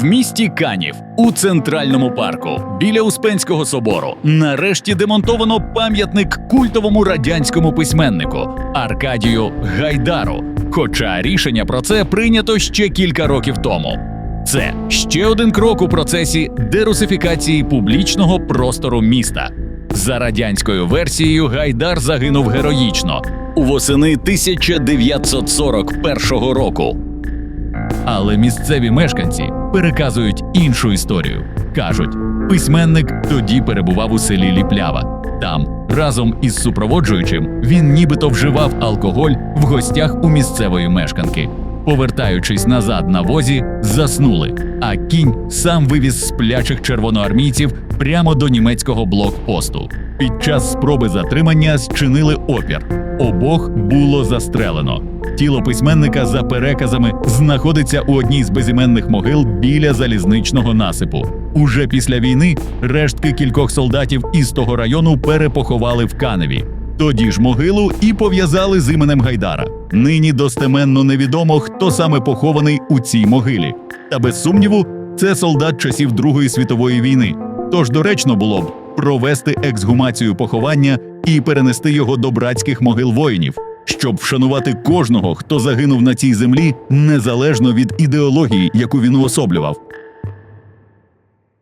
В місті Канів у центральному парку біля Успенського собору нарешті демонтовано пам'ятник культовому радянському письменнику Аркадію Гайдару. Хоча рішення про це прийнято ще кілька років тому. Це ще один крок у процесі дерусифікації публічного простору міста. За радянською версією, Гайдар загинув героїчно восени 1941 року. Але місцеві мешканці переказують іншу історію. Кажуть, письменник тоді перебував у селі Ліплява. Там, разом із супроводжуючим, він нібито вживав алкоголь в гостях у місцевої мешканки. Повертаючись назад на возі, заснули, а кінь сам вивіз сплячих червоноармійців прямо до німецького блокпосту. Під час спроби затримання зчинили опір. Обох було застрелено. Тіло письменника за переказами знаходиться у одній з безіменних могил біля залізничного насипу. Уже після війни рештки кількох солдатів із того району перепоховали в Каневі. Тоді ж могилу і пов'язали з іменем Гайдара. Нині достеменно невідомо, хто саме похований у цій могилі. Та без сумніву, це солдат часів Другої світової війни. Тож доречно було б провести ексгумацію поховання і перенести його до братських могил воїнів, щоб вшанувати кожного, хто загинув на цій землі, незалежно від ідеології, яку він уособлював.